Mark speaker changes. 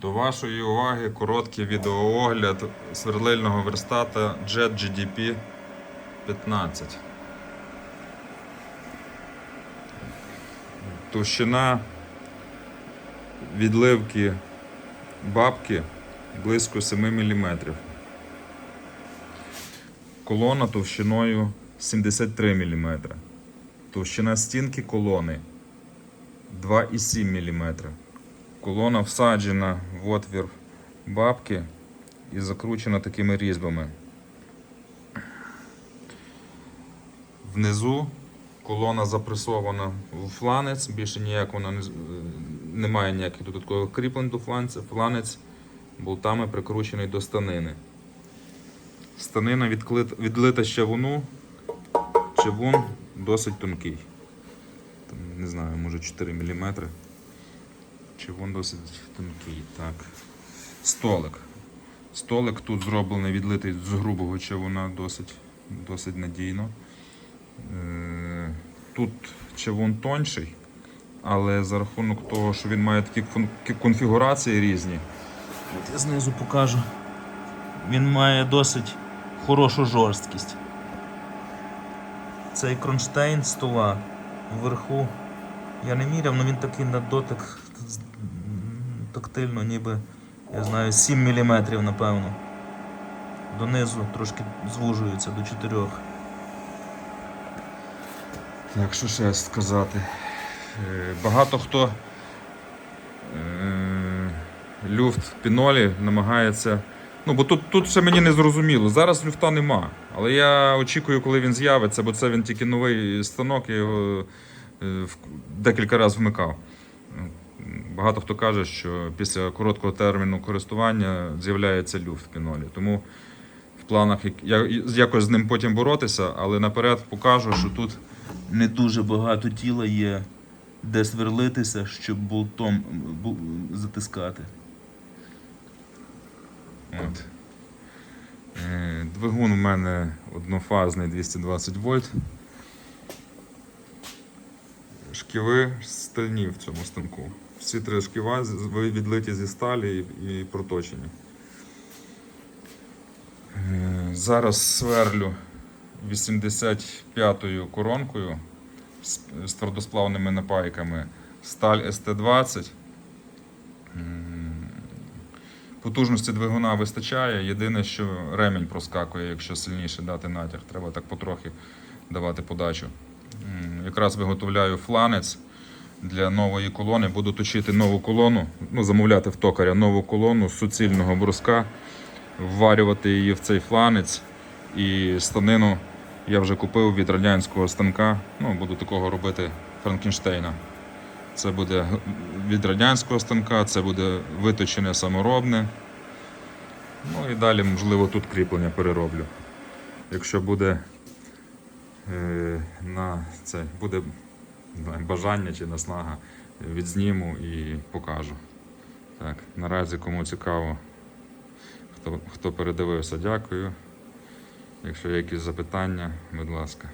Speaker 1: До вашої уваги короткий відеоогляд сверлильного верстата Jet GDP 15. Товщина відливки бабки близько 7 мм. Колона товщиною 73 мм. Товщина стінки колони 2,7 мм. Колона всаджена в отвір бабки і закручена такими різьбами. Внизу колона запресована в фланець, більше ніяк вона не, е, немає ніяких додаткових кріплень до фланця. Фланець болтами прикручений до станини. Станина відклит- відлита з чавуну. Чавун досить тонкий. Там, не знаю, може 4 мм. Чавун досить тонкий. Так. Столик. Столик тут зроблений, відлитий з грубого чавуна досить, досить надійно. Е, Тут чавун тонший, але за рахунок того, що він має такі конфігурації різні. От я знизу покажу. Він має досить хорошу жорсткість. Цей кронштейн стола вверху. Я не міряв, але він такий на дотик тактильно, ніби, я знаю, 7 мм, напевно. Донизу трошки звужується до 4. Так, що ще сказати? Е, Багато хто е, люфт пінолі намагається. Ну, бо тут, тут ще мені не зрозуміло. Зараз люфта нема. Але я очікую, коли він з'явиться, бо це він тільки новий станок, я його е, декілька разів вмикав. Багато хто каже, що після короткого терміну користування з'являється люфт в пінолі. Тому в планах якось з ним потім боротися, але наперед покажу, що тут не дуже багато тіла є, де сверлитися, щоб болтом затискати. От. Е, Двигун у мене однофазний 220 вольт. Шківи стальні в цьому станку. Всі три шківа відлиті зі сталі і, проточені. Е, Зараз сверлю 85-ю коронкою з твердосплавними напайками сталь СТ-20. Потужності двигуна вистачає. Єдине, що ремінь проскакує, якщо сильніше дати натяг. Треба так потрохи давати подачу. Якраз виготовляю фланець для нової колони. Буду точити нову колону, ну, замовляти в токаря нову колону з суцільного бруска, вварювати її в цей фланець. І станину я вже купив від радянського станка. Ну, буду такого робити Франкенштейна. Це буде від радянського станка, це буде виточене саморобне. Ну і далі, можливо, тут кріплення перероблю. Якщо буде е, на це буде бажання чи наснага, відзніму і покажу. Так, наразі кому цікаво, хто, хто передивився, дякую. Якщо є якісь запитання, будь ласка.